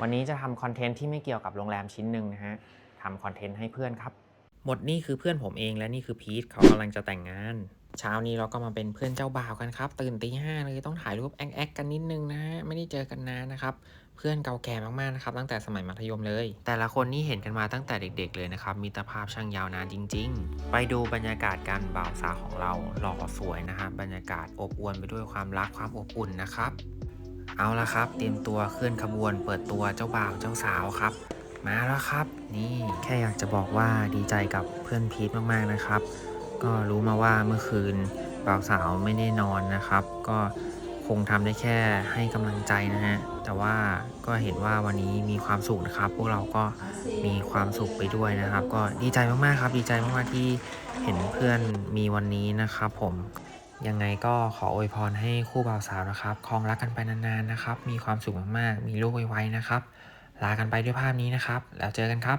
วันนี้จะทำคอนเทนต์ที่ไม่เกี่ยวกับโรงแรมชิ้นหนึ่งนะฮะทำคอนเทนต์ให้เพื่อนครับ หมดนี่คือเพื่อนผมเองและนี่คือพีทเขากำลังจะแต่งงาน เช้านี้เราก็มาเป็นเพื่อนเจ้าบ่าวกันครับ ตื่นตีห้าเลยต้องถ่ายรูปแอคๆกันนิดนึงนะฮะไม่ได้เจอกันนานนะครับ เพื่อนเก่าแก่มากๆนะครับ ตั้งแต่สมัยมัธยมเลย แต่ละคนนี่เห็นกันมาตั้งแต่เด็ก ๆ เลยนะครับมิตรภาพช่างยาวนานจริง ๆ ไปดูบรรยากาศการบ่าวสาวของเราหล่อสวยนะครับบรรยากาศอบอวลไปด้วยความรักความอบอุ่นนะครับ เอาละครับ เตรียมตัวเคลื่อนขบวนเปิดตัวเจ้าบ่าวเจ้าสาวครับ มาแล้วครับ นี่แค่อยากจะบอกว่าดีใจกับเพื่อนพีทมากๆนะครับ ก็รู้มาว่าเมื่อคืนบ่าวสาวไม่ได้นอนนะครับ ก็คงทำได้แค่ให้กำลังใจนะฮะ แต่ว่าก็เห็นว่าวันนี้มีความสุขนะครับ พวกเราก็มีความสุขไปด้วยนะครับ ก็ดีใจมากๆครับ ดีใจมากๆที่เห็นเพื่อนมีวันนี้นะครับผม ยังไงก็ขออวยพรให้คู่บ่าวสาวนะครับครองรักกันไปนานๆนะครับ มีความสุขมากๆ มีลูกไวๆนะครับ ลากันไปด้วยภาพนี้นะครับ แล้วเจอกันครับ